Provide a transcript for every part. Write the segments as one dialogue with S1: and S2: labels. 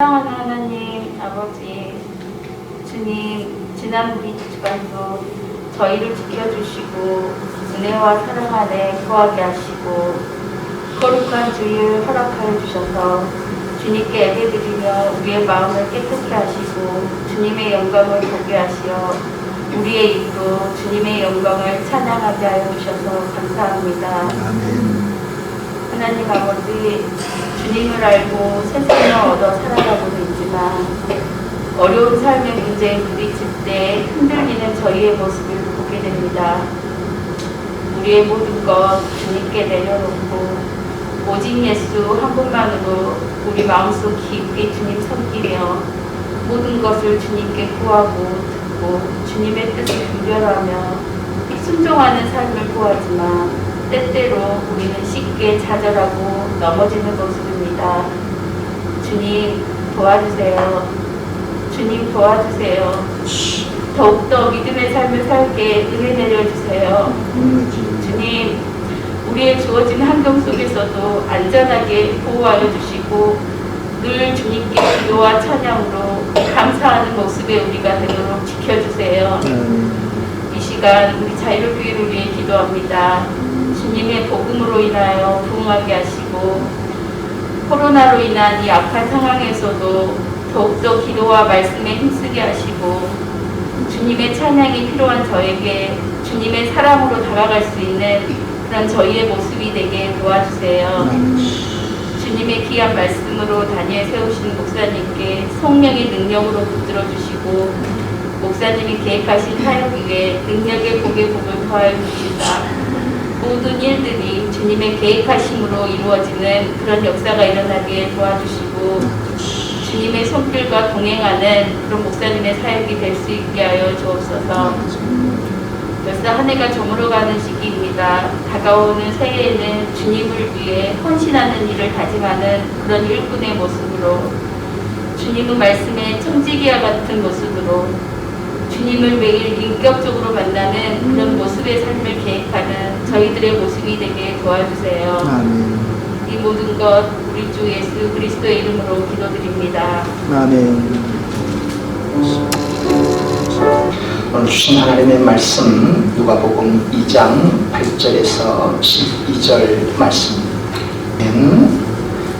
S1: 사랑하는 하나님 아버지 주님 지난 우리 주간도 저희를 지켜주시고 은혜와 사랑 안에 거하게 하시고 거룩한 주일 허락하여 주셔서 주님께 예배드리며 우리의 마음을 깨끗게 하시고 주님의 영광을 보게 하시어 우리의 입도 주님의 영광을 찬양하게 하여 주셔서 감사합니다. 하나님 아버지 주님을 알고 세상을 얻어 살아가고도 있지만 어려운 삶의 문제에 부딪힐 때 흔들리는 저희의 모습을 보게 됩니다. 우리의 모든 것 주님께 내려놓고 오직 예수 한 분만으로 우리 마음속 깊이 주님 섬기며 모든 것을 주님께 구하고 듣고 주님의 뜻을 분별하며 순종하는 삶을 구하지만 때때로 우리는 쉽게 좌절하고 넘어지는 모습입니다. 주님 도와주세요. 주님 도와주세요. 더욱더 믿음의 삶을 살게 은혜 내려주세요. 주님, 우리의 주어진 환경 속에서도 안전하게 보호하여 주시고 늘 주님께 기도와 찬양으로 감사하는 모습의 우리가 되도록 지켜주세요. 이 시간 우리 자유교회를 위해 기도합니다. 주님의 복음으로 인하여 부흥하게 하시고 코로나로 인한 이 악한 상황에서도 더욱더 기도와 말씀에 힘쓰게 하시고 주님의 찬양이 필요한 저에게 주님의 사랑으로 다가갈 수 있는 그런 저희의 모습이 되게 도와주세요. 주님의 귀한 말씀으로 다니엘 세우신 목사님께 성령의 능력으로 붙들어 주시고 목사님이 계획하신 사역 위에 능력의 복의 복을 더하여 주시다. 모든 일들이 주님의 계획하심으로 이루어지는 그런 역사가 일어나게 도와주시고 주님의 손길과 동행하는 그런 목사님의 사역이 될 수 있게 하여 주옵소서. 벌써 한 해가 저물어가는 시기입니다. 다가오는 새해에는 주님을 위해 헌신하는 일을 다짐하는 그런 일꾼의 모습으로 주님의 말씀에 청지기와 같은 모습으로 주님을 매일 인격적으로 만나는 그런 모습의 삶을 계획하는 저희들의 모습이 되게 도와주세요.
S2: 아멘.
S1: 이 모든 것 우리 주 예수 그리스도의 이름으로 기도드립니다.
S2: 아멘.
S3: 오늘 주신 하나님의 말씀 누가복음 2장 8절에서 12절 말씀입니다.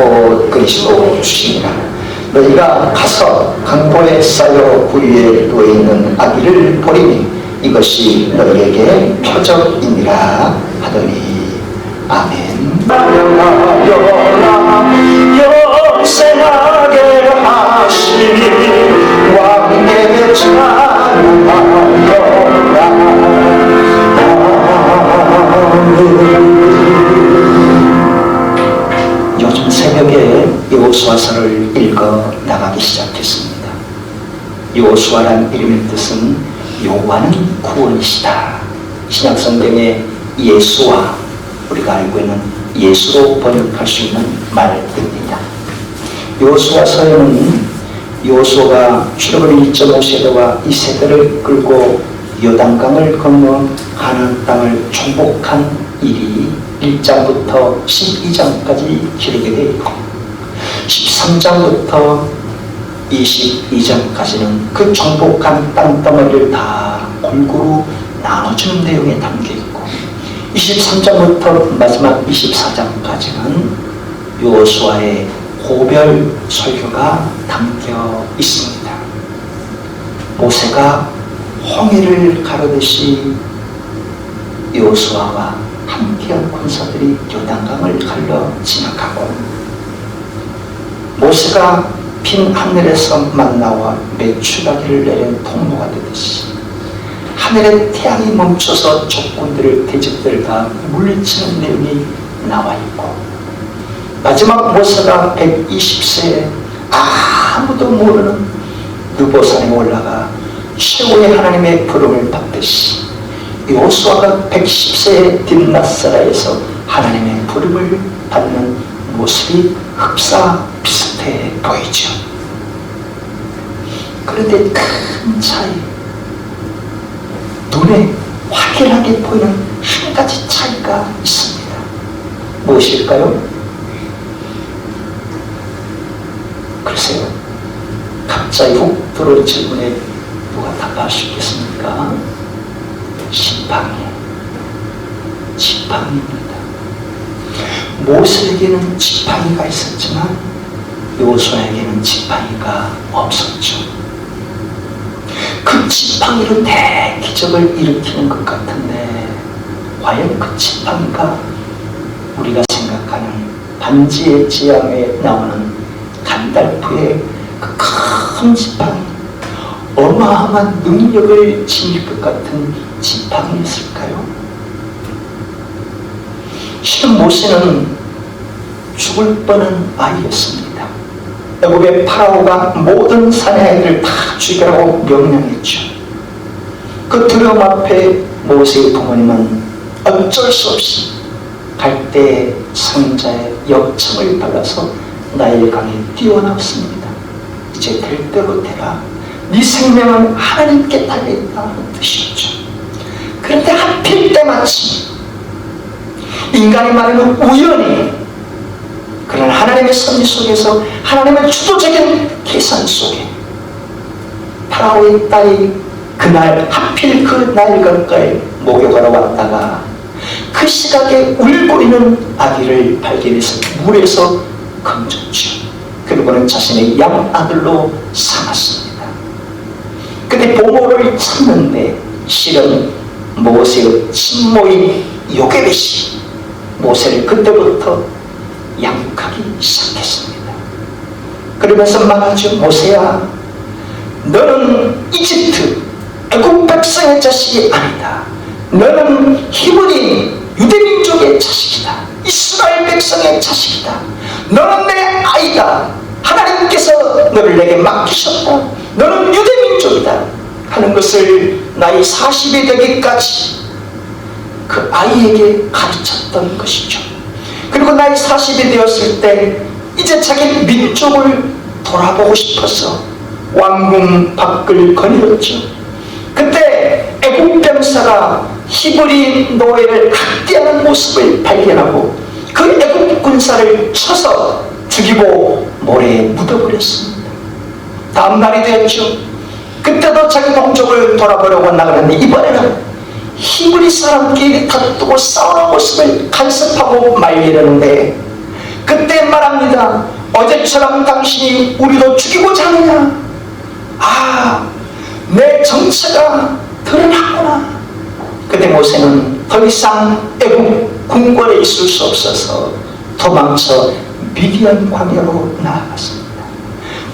S3: 곧 그리스도 주시니라 너희가 가서 강보에 쌓여 구유에 누워있는 아기를 보리니 이것이 너희에게 표적이니라 하더니 아멘. 영생하게 하시니 왕의 찬양하여라 여호수아서를 읽어 나가기 시작했습니다. 여호수아란 이름의 뜻은 여호와는 구원이시다. 신약 성경에 예수와 우리가 알고 있는 예수로 번역할 수 있는 말입니다. 여호수아서에는 여호수아가 출애굽 1.5세대와 이 세대를 끌고 요단강을 건너 가나안 땅을 정복한 일이 1장부터 12장까지 기록이 되어 있고 13장부터 22장까지는 그 정복한 땅덩어리를 다 골고루 나눠주는 내용에 담겨 있고 23장부터 마지막 24장까지는 요수아의 고별 설교가 담겨 있습니다. 모세가 홍해를 가르듯이 요수아와 함께한 군사들이 요단강을 갈려 지나가고 모세가 빈 하늘에서 만나와 메추라기를 내린 통로가 되듯이 하늘의 태양이 멈춰서 적군들을 대적들을 다 물리치는 내용이 나와 있고 마지막 모세가 120세에 아 아무도 모르는 느보산에 올라가 최고의 하나님의 부름을 받듯이 요수아가 110세의 딥나사라에서 하나님의 부름을 받는 모습이 흡사 비슷해 보이죠. 그런데 큰 차이, 눈에 확연하게 보이는 한 가지 차이가 있습니다. 무엇일까요? 글쎄요. 갑자기 훅 들어온 질문에 누가 답하시겠습니까? 지팡이. 지팡이입니다. 모세에게는 지팡이가 있었지만 요수아에게는 지팡이가 없었죠. 그 지팡이로 대기적을 일으키는 것 같은데 과연 그 지팡이가 우리가 생각하는 반지의 지향에 나오는 간달프의 그큰 지팡이 어마어마한 능력을 지닐 것 같은 지팡이였을까요? 실은 모세는 죽을 뻔한 아이였습니다. 애굽의 파라오가 모든 사내아이들을 다 죽이라고 명령했죠. 그 두려움 앞에 모세의 부모님은 어쩔 수 없이 갈대 상자에 역청을 발라서 나일강에 뛰어나왔습니다. 이제 될 대로 되라. 네 생명은 하나님께 달려있다는 뜻이었죠. 그런데 하필 때마침 인간이 말하는 우연히 그런 하나님의 섭리 속에서 하나님의 주도적인 계산 속에 파라오의 딸이 그날 하필 그 나일강가에 목욕하러 왔다가 그 시각에 울고 있는 아기를 발견해서 물에서 건졌죠. 그리고는 자신의 양 아들로 삼았습니다. 근데 부모를 찾는데 실은 모세의 친모인 요게벳이 모세를 그때부터 양육하기 시작했습니다. 그러면서 말하죠. 모세야, 너는 이집트 애국 백성의 자식이 아니다. 너는 히브리 유대민족의 자식이다. 이스라엘 백성의 자식이다. 너는 내 아이다. 하나님께서 너를 내게 맡기셨다. 너는 유대민족이다. 하는 것을 나이 40이 되기까지 그 아이에게 가르쳤던 것이죠. 그리고 나이 40이 되었을 때 이제 자기 민족을 돌아보고 싶어서 왕궁 밖을 거닐었죠. 그때 애국 병사가 히브리 노예를 학대하는 모습을 발견하고 그 애국 군사를 쳐서 죽이고 모래에 묻어버렸습니다. 다음 날이 되었죠. 그때도 자기 동족을 돌아보려고 나가는데 이번에는 히브리 사람끼리 다투고 싸우는 모습을 간섭하고 말리려는데 그때 말합니다. 어제처럼 당신이 우리도 죽이고자 하느냐? 아, 내 정체가 드러났구나. 그때 모세는 더 이상 애국 궁궐에 있을 수 없어서 도망쳐 미디안 광야로 나아갔습니다.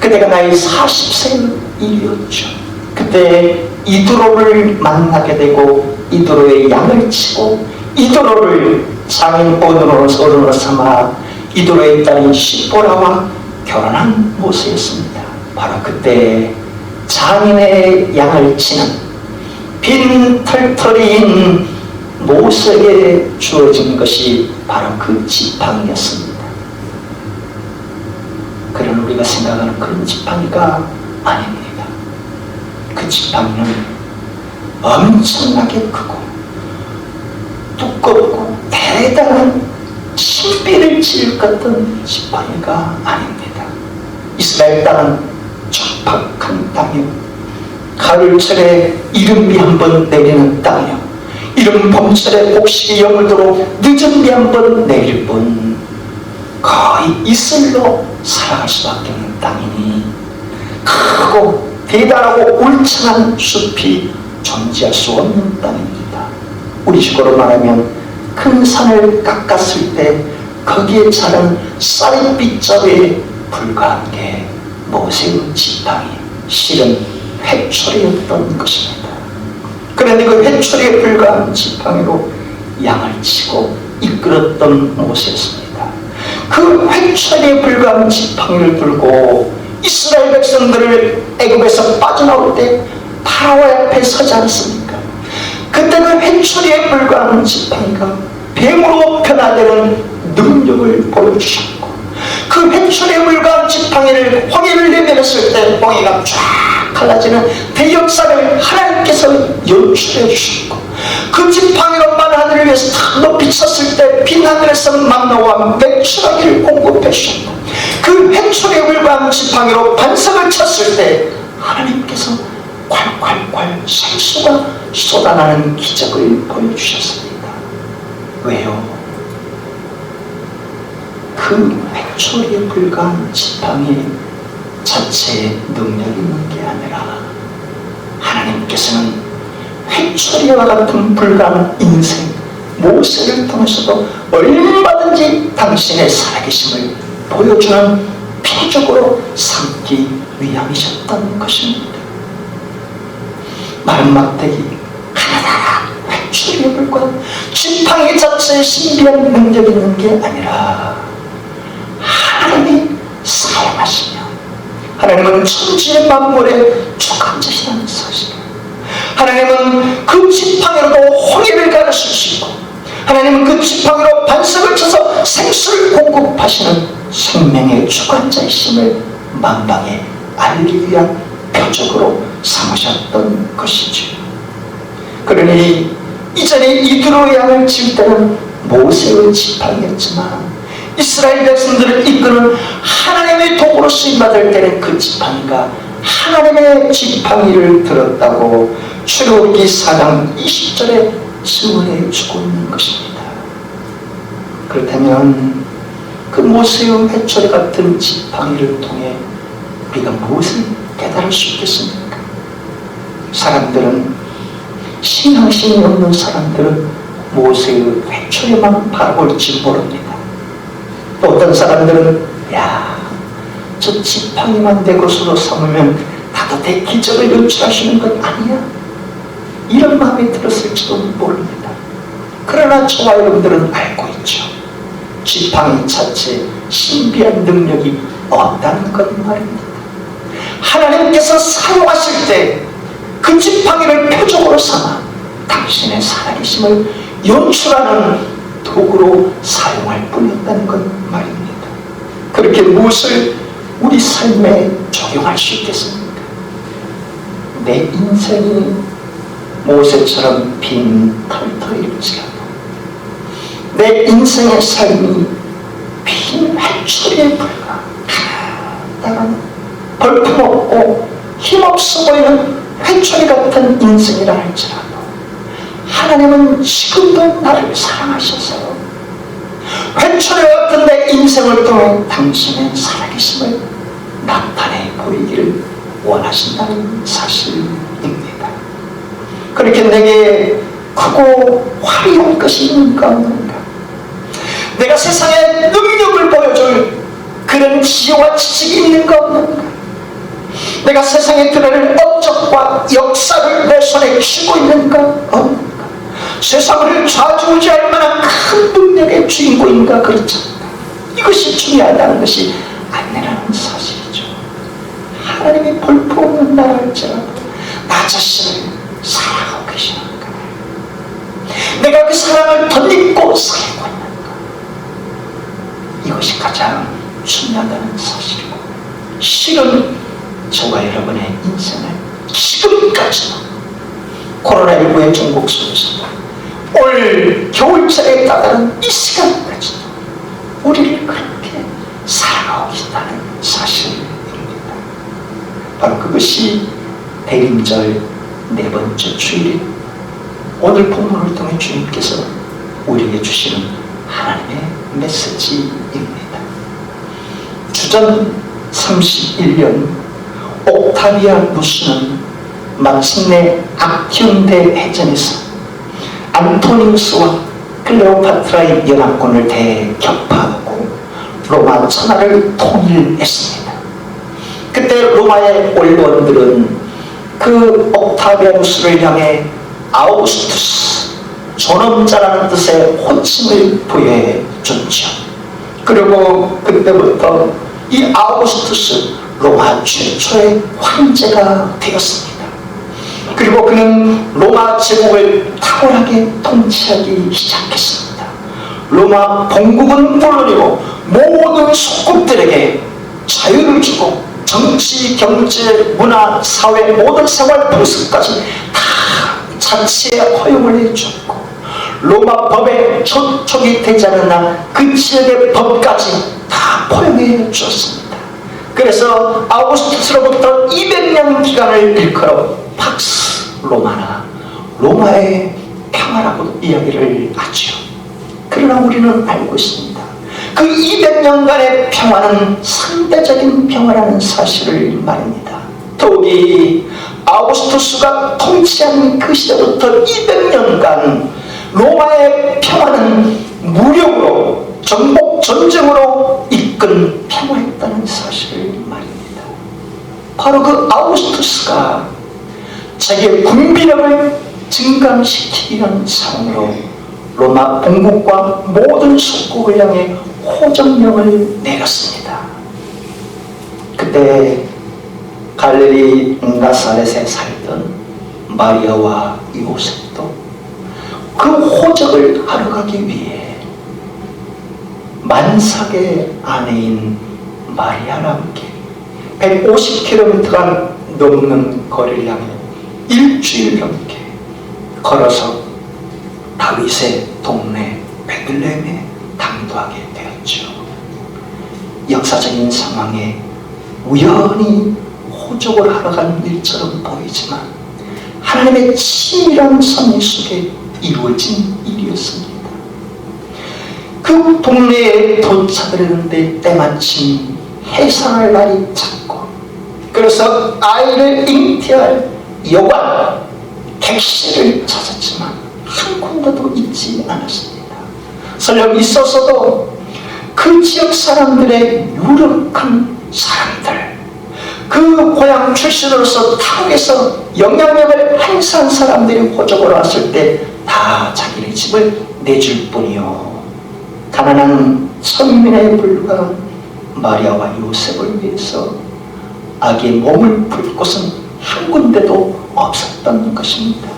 S3: 그때가 나이 40세 일이었죠. 그때 이드로를 만나게 되고 이드로의 양을 치고 이드로를 장인 어른으로 삼아 이드로의 딸인 시보라와 결혼한 모세였습니다. 바로 그때 장인의 양을 치는 빈 털털이인 모세에게 주어진 것이 바로 그 지팡이였습니다. 그런 우리가 생각하는 그런 지팡이가 아닙니다. 그 지팡이는 엄청나게 크고 두껍고 대단한 신비를 지을 것 같은 지팡이가 아닙니다. 이스라엘 땅은 척박한 땅이요. 가을철에 이른비 한 번 내리는 땅이요. 이른 봄철에 곡식이 여물도록 늦은 비 한 번 내릴 뿐 거의 이슬로 살아갈 수밖에 없는 땅이니 크고 대단하고 울창한 숲이 존재할 수 없는 땅입니다. 우리 식으로 말하면 큰 산을 깎았을 때 거기에 자른 쌀빛자루에 불과한 게 모세의 지팡이 실은 회초리였던 것입니다. 그런데 그 회초리에 불과한 지팡이로 양을 치고 이끌었던 모세였습니다. 그 회초리에 불과한 지팡이를 들고 이스라엘 백성들을 애굽에서 빠져나올 때 파라오 앞에 서지 않습니까? 그때 그 회초리에 불과한 지팡이가 뱀으로 변화되는 능력을 보여주셨고 그 회초리에 불과한 지팡이를 홍해를 내밀었을 때 홍해가 쫙 갈라지는 대역사를 하나님께서 연출해 주셨고 그 지팡이로 만 하늘을 위해서 탁 높이 쳤을 때 빈 하늘에서 만나와 맥주라기를 공급해 주셨고 그 회초리에 불과한 지팡이로 반석을 쳤을 때 하나님께서 콸콸콸 생수가 쏟아나는 기적을 보여주셨습니다. 왜요? 그 회초리에 불과한 지팡이 자체에 능력이 있는 게 아니라 하나님께서는 회초리와 같은 불가한 인생 모세를 통해서도 얼마든지 당신의 살아계심을 보여주는 표적으로 삼기 위함이셨던 것입니다. 마른 막대기. 하나하나 회초리에 불과한 지팡이 자체에 신비한 능력이 있는 게 아니라 하나님이 사용하시며 하나님은 천지의 만물의 주관자시라는 사실. 하나님은 그 지팡이로도 홍해를 있고 하나님은 그 지팡이로 반석을 쳐서 생수를 공급하시는 생명의 주관자이심을 만방에 알리기 위한 표적으로 삼으셨던 것이죠 그러니 이전에 이두로 양을 지을 때는 모세의 지팡이였지만 이스라엘 백성들을 이끄는 하나님의 도구로 쓰임받을 때는 그 지팡이가 하나님의 지팡이를 들었다고 출애굽기 4장 20절에 증언해 주고 있는 것입니다. 그렇다면 그 모세의 회초리 같은 지팡이를 통해 우리가 무엇을 깨달을 수 있겠습니까? 사람들은 신앙심이 없는 사람들은 모세의 회초리만 바라볼지 모릅니다. 또 어떤 사람들은 야, 저 지팡이만 내 것으로 삼으면 내 기적을 연출하시는 것 아니야? 이런 마음이 들었을지도 모릅니다. 그러나 저와 여러분들은 알고 있죠. 지팡이 자체에 신비한 능력이 없다는 것 말입니다. 하나님께서 사용하실 때 그 지팡이를 표적으로 삼아 당신의 살아계심을 연출하는 도구로 사용할 뿐이었다는 것 말입니다. 그렇게 무엇을 우리 삶에 적용할 수 있겠습니까? 내 인생이 모세처럼 빈 털터일지라도 내 인생의 삶이 빈 회초리에 불과 나가는 볼품없고 힘없어 보이는 회초리 같은 인생이라 할지라도 하나님은 지금도 나를 사랑하셔서 회초리 같은 내 인생을 통해 당신의 살아계심을 나타내 보이기를 원하신다는 사실입니다. 그렇게 내게 크고 화려한 것이 있는가 없는가 내가 세상에 능력을 보여줄 그런 지혜와 지식이 있는가 없는가 내가 세상에 드러낼 업적과 역사를 내 손에 쥐고 있는가? 없는가 세상을 좌지우지할 만한 큰 능력의 주인공인가? 그렇지 않다 이것이 중요하다는 것이 아니라는 사실이죠. 하나님이 볼품없는 나라 할지라도 나 자신을 사랑하고 계시는가? 내가 그 사랑을 덧입고 살고 있는가? 이것이 가장 중요하다는 사실이고 실은 저와 여러분의 인생을 지금까지도 코로나19의 종국 속에서도 올 겨울철에 따르는 이 시간까지도 우리를 그렇게 사랑하고 있다는 사실입니다. 바로 그것이 대림절 네 번째 주일 오늘 본문을 통해 주님께서 우리에게 주시는 하나님의 메시지입니다. 주전 31년 옥타비아 누스는 마침내 악현대 해전에서 안토니우스와 클레오파트라의 연합군을 대격파하고 로마 천하를 통일했습니다. 그때 로마의 원로원들은 그 옥타비아누스를 향해 아우구스투스 존엄자라는 뜻의 호칭을 부여해 줬죠. 그리고 그때부터 이 아우구스투스 로마 최초의 황제가 되었습니다. 그리고 그는 로마 제국을 탁월하게 통치하기 시작했습니다. 로마 본국은 물론이고 모든 속국들에게 자유를 주고 정치, 경제, 문화, 사회 모든 생활 풍습까지 다 자치에 허용을 해주었고 로마 법에 초촉이 되지 않았나 그 지역의 법까지 다 포용해 주었습니다. 그래서 아우구스투스로부터 200년 기간을 일컬어 팍스 로마나 로마의 평화라고 이야기를 하죠. 그러나 우리는 알고 있습니다. 그 200년간의 평화는 상대적인 평화라는 사실을 말입니다. 더욱이 아우구스투스가 통치한 그 시대부터 200년간 로마의 평화는 무력으로 정복 전쟁으로 이끈 평화였다는 사실을 말입니다. 바로 그 아우구스투스가 자기의 군비력을 증강시키기 위한 상으로 로마 본국과 모든 속국을 향해 호정령을 내렸습니다. 그때 갈릴리 나사렛에 살던 마리아와 요셉도 그 호적을 하러 가기 위해 만삭의 아내인 마리아와 함께 150km가 넘는 거리를 향해 일주일 넘게 걸어서 다윗의 동네 베들레헴에 당도하게 되었죠. 역사적인 상황에 우연히 호적을 하러 간 일처럼 보이지만 하나님의 치밀한 섭리 속에 이루어진 일이었습니다. 그 동네에 도착하려는데 때마침 해산할 날이 찼고 그래서 아이를 잉태할 여관 객실을 찾았지만 한 군데도 있지 않았습니다. 설령 있었어도 그 지역 사람들의 유력한 사람들 그 고향 출신으로서 타국에서 영향력을 행사한 사람들이 호적으로 왔을 때 다 자기네 집을 내줄 뿐이요 가난한 선민에 불과한 마리아와 요셉을 위해서 아기의 몸을 풀 곳은 한 군데도 없었던 것입니다.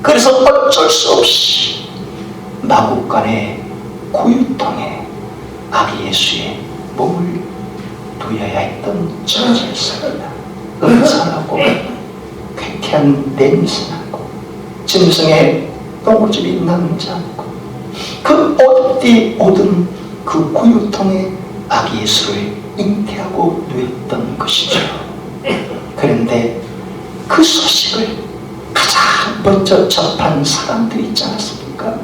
S3: 그래서 어쩔 수 없이 마국간의 구유통에 아기 예수의 몸을 두어야 했던 처지였습니다. 은사하고 쾌쾌한 냄새나고 짐승의 똥오줌이 남지 않고 그 어디 오든 그 구유통에 아기 예수를 잉태하고 누였던 것이죠. 그런데 그 소식을 가장 먼저 접한 사람들이 있지 않았습니까?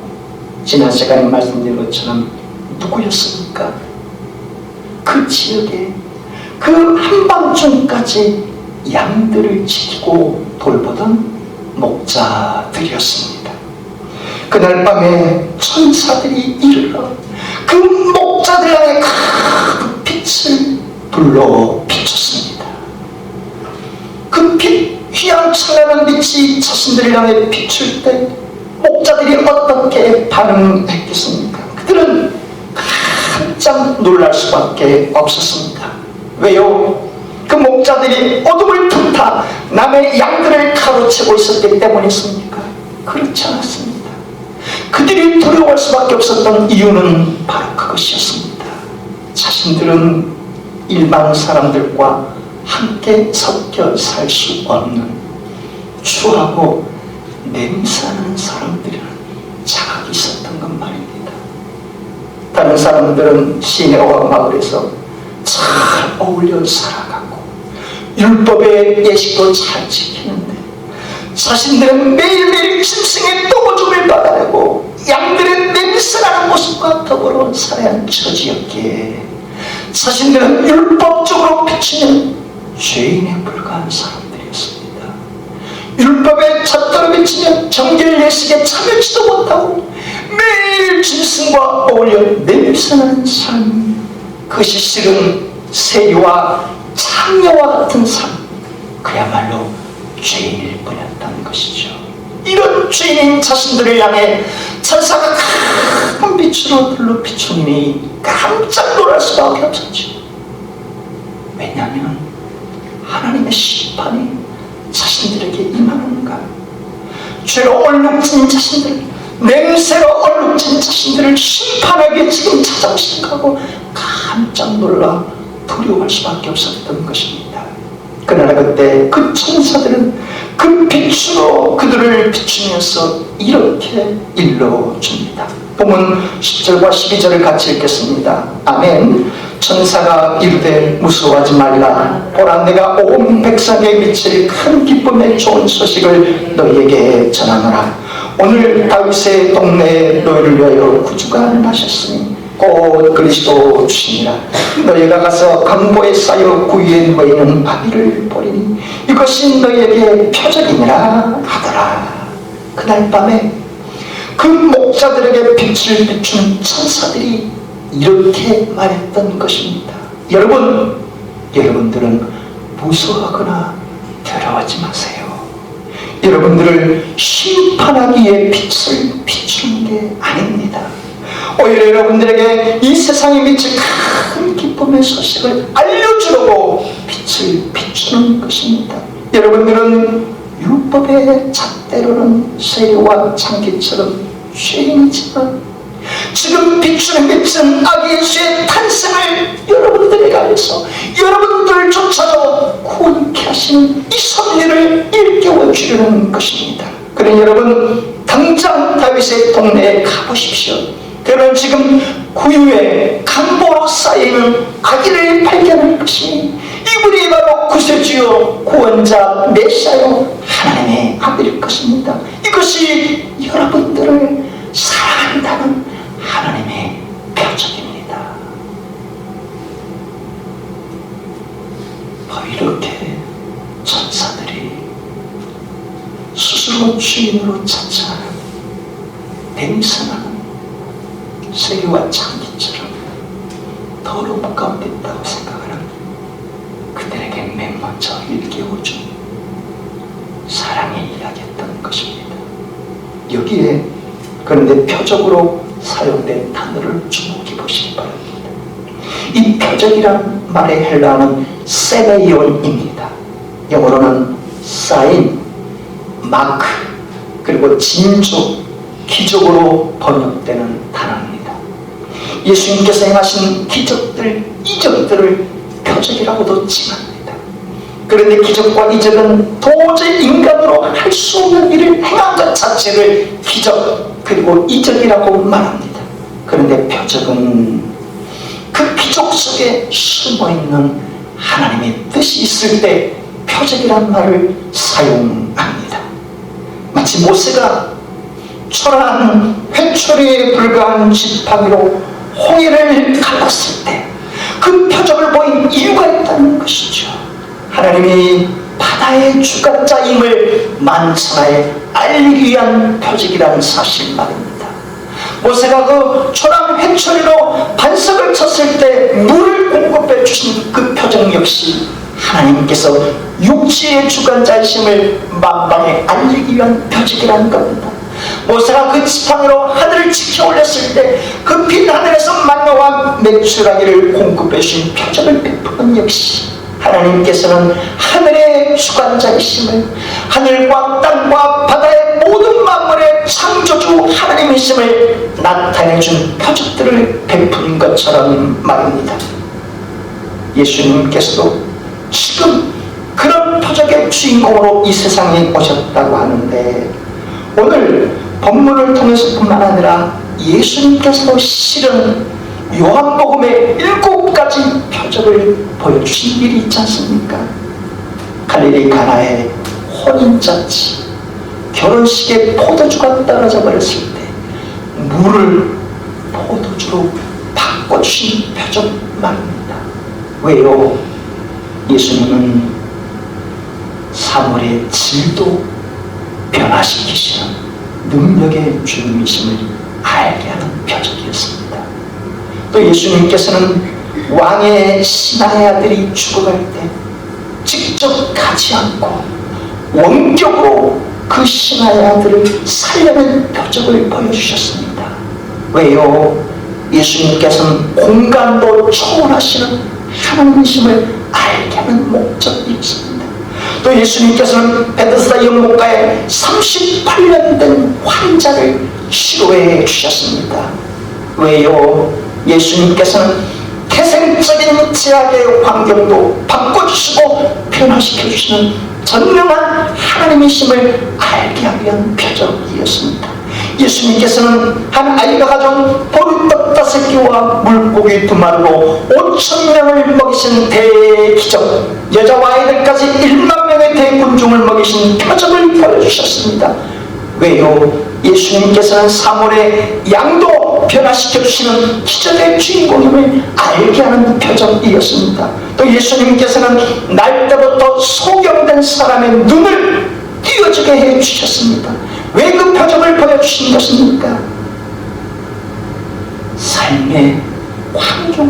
S3: 지난 시간에 말씀드린 것처럼 누구였습니까? 그 지역에 그 한밤중까지 양들을 지키고 돌보던 목자들이었습니다. 그날 밤에 천사들이 이르러 그 목자들 향해 큰 빛을 불러 비췄습니다. 그 빛, 휘황찬란한 빛이 자신들을 향해 비출 때 목자들이 어떻게 반응했겠습니까? 그들은 깜짝 놀랄 수밖에 없었습니다. 왜요? 그 목자들이 어둠을 틈타 남의 양들을 가로채고 있었기 때문이었습니까? 그렇지 않았습니다. 그들이 두려워할 수밖에 없었던 이유는 바로 그것이었습니다. 자신들은 일반 사람들과 함께 섞여 살 수 없는 추하고 냄새나는 사람들이라는 자각이 있었던 것 말입니다. 다른 사람들은 시내와 마을에서 잘 어울려 살아가고 율법의 예식도 잘 지키는데 자신들은 매일매일 짐승의 똥오줌을 받아내고 양들의 냄새나는 모습과 더불어 살아야 처지였기에 자신들은 율법적으로 비치는 죄인에 불과한 사람들이었습니다. 율법에 잣대로 비치면 정결 예식에 참여지도 못하고 매일 짐승과 어울려 냄새나는 삶 그것이 실은 세리와 창녀와 같은 삶 그야말로 죄인일 뿐이었다는 것이죠 이런 죄인인 자신들을 향해 천사가 큰 빛으로 둘러 비추니 깜짝 놀랄 수밖에 없었죠 왜냐하면 하나님의 심판이 자신들에게 임하는가? 죄로 얼룩진 자신들, 냄새로 얼룩진 자신들을 심판하게 지금 찾아오신가 하고 깜짝 놀라 두려워할 수밖에 없었던 것입니다. 그러나 그때 그 천사들은 그 빛으로 그들을 비추면서 이렇게 일러줍니다. 본문 10절과 12절을 같이 읽겠습니다. 아멘. 천사가 이르되 무서워하지 말라. 보라 내가 온 백성에 미칠 큰 기쁨의 좋은 소식을 너희에게 전하노라. 오늘 다윗의 동네에 너희를 위하여 구주가 나셨으니 곧 그리스도 주시니라 너희가 가서 강보에 쌓여 구유에 누워있는 아비를 보리니 이것이 너희에게 표적이니라 하더라. 그날 밤에 그 목자들에게 빛을 비추는 천사들이 이렇게 말했던 것입니다. 여러분 여러분들은 무서워하거나 두려워하지 마세요. 여러분들을 심판하기에 빛을 비추는 게 아닙니다. 오히려 여러분들에게 이 세상에 미칠 큰 기쁨의 소식을 알려주려고 빛을 비추는 것입니다. 여러분들은 율법의 잣대로는 세리와 장기처럼 죄인이지만 지금 비추는 빛은 아기 예수의 탄생을 여러분들에게 알려서 여러분들을 쫓아서 구원케 하시는 이 섭리를 일깨워 주려는 것입니다. 그러니 여러분 당장 다윗의 동네에 가보십시오. 그러면 지금 구유에 강보로 쌓이는 아기를 발견할 것이니 이분이 바로 구세주요 구원자 메시아요 하나님의 아들일 것입니다. 이것이 여러분들을 사랑한다는 하나님의 표적입니다. 바로 이렇게 천사들이 스스로 주인으로 찬양하는 세리와 장기처럼 더러움 가운데 있다고 생각하는 그들에게 맨 먼저 일깨워준 사랑의 이야기였던 것입니다. 여기에 그런데 표적으로 사용된 단어를 주목해 보시기 바랍니다. 이 표적이란 말의 헬라어는 세메이온입니다. 영어로는 사인, 마크, 그리고 진조, 기적으로 번역되는 단어입니다. 예수님께서 행하신 기적들, 이적들을 표적이라고도 칭합니다. 그런데 기적과 이적은 도저히 인간으로 할 수 없는 일을 행한 것 자체를 기적 그리고 이적이라고 말합니다. 그런데 표적은 그 기적 속에 숨어 있는 하나님의 뜻이 있을 때 표적이란 말을 사용합니다. 마치 모세가 초라한 회초리에 불과한 지팡이로 홍해를 갈랐을 때 그 표적을 보인 이유가 있다는 것이죠. 하나님이 바다의 주관자임을 만천하에 알리기 위한 표적이라는 사실 말입니다. 모세가 그 초랑 회초리로 반석을 쳤을 때 물을 공급해 주신 그 표정 역시 하나님께서 육지의 주관자이심을 만방에 알리기 위한 표적이라는 겁니다. 모세가 그 지팡이로 하늘을 지켜 올렸을 때 그 빈 하늘에서 만나와 맥주라기를 공급해 주신 표적을 베푸는 역시 하나님께서는 하늘의 주관자이심을 하늘과 땅과 바다의 모든 만물의 창조주 하나님이심을 나타내 준 표적들을 베푸는 것처럼 말입니다. 예수님께서도 지금 그런 표적의 주인공으로 이 세상에 오셨다고 하는데 오늘 본문을 통해서 뿐만 아니라 예수님께서도 실은 요한복음의 일곱 가지 표적을 보여주신 일이 있지 않습니까? 갈릴리 가나의 혼인잔치 결혼식에 포도주가 떨어져 버렸을 때 물을 포도주로 바꿔주신 표적 말입니다. 왜요? 예수님은 사물의 질도 변화시키시는 능력의 주님이심을 알게 하는 표적이었습니다. 또 예수님께서는 왕의 신하의 아들이 죽어갈 때 직접 가지 않고 원격으로 그 신하의 아들을 살려낸 표적을 보여주셨습니다. 왜요? 예수님께서는 공간도 초월하시는 하나님이심을 알게 하는 목적이 있습니다. 또 예수님께서는 베드스다 연못가에 38년 된 환자를 치료해 주셨습니다. 왜요? 예수님께서는 태생적인 제약의 환경도 바꿔주시고 변화시켜 주시는 전명한 하나님이심을 알게 하기 위한 표적이었습니다. 예수님께서는 한 아이가 가져온 보리떡 다섯 개와 물고기 두 마리로 5천 명을 먹이신 대기적 여자와 아이들까지 1만 명의 대군중을 먹이신 표적을 보여주셨습니다. 왜요? 예수님께서는 사물의 양도 변화시켜 주시는 기적의 주인공임을 알게 하는 표적이었습니다. 또 예수님께서는 날 때부터 소경된 사람의 눈을 띄어지게 해 주셨습니다. 왜 그 표적을 보여주신 것입니까? 삶의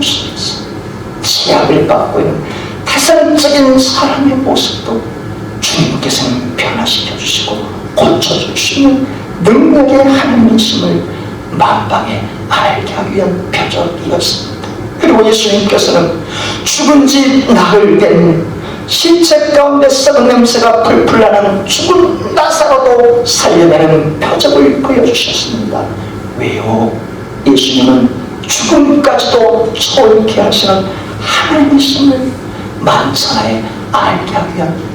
S3: 속에서 제약을 받고 있는 태생적인 사람의 모습도 주님께서는 변화시켜 주시고 고쳐주시는 능력의 하나님이심을 만방에 알게 하기 위한 표적이었습니다. 그리고 예수님께서는 죽은 지 나흘 된 신체 가운데 썩은 냄새가 풀풀 나는 죽은 나사로도 살려내는 표적을 보여주셨습니다. 왜요? 예수님은 죽음까지도 초월케 하시는 하나님이심을 만사에 알게 하기 위한